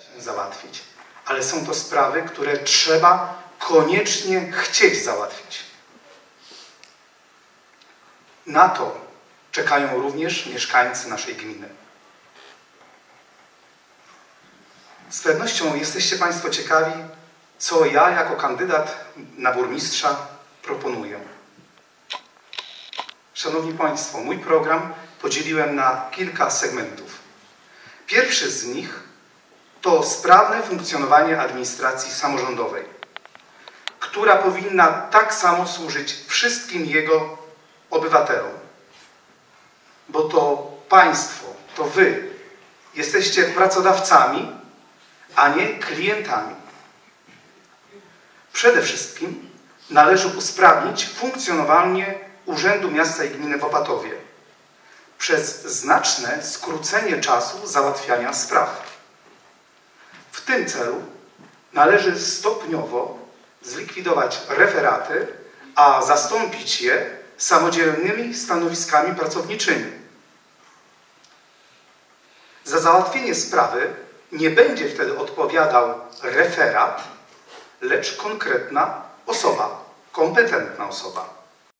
się załatwić, ale są to sprawy, które trzeba koniecznie chcieć załatwić. Na to czekają również mieszkańcy naszej gminy. Z pewnością jesteście Państwo ciekawi, co ja jako kandydat na burmistrza proponuję. Szanowni Państwo, mój program podzieliłem na kilka segmentów. Pierwszy z nich to sprawne funkcjonowanie administracji samorządowej, która powinna tak samo służyć wszystkim jego obywatelom. Bo to państwo, to wy jesteście pracodawcami, a nie klientami. Przede wszystkim należy usprawnić funkcjonowanie Urzędu Miasta i Gminy w Opatowie przez znaczne skrócenie czasu załatwiania spraw. Tym celu należy stopniowo zlikwidować referaty, a zastąpić je samodzielnymi stanowiskami pracowniczymi. Za załatwienie sprawy nie będzie wtedy odpowiadał referat, lecz konkretna osoba, kompetentna osoba.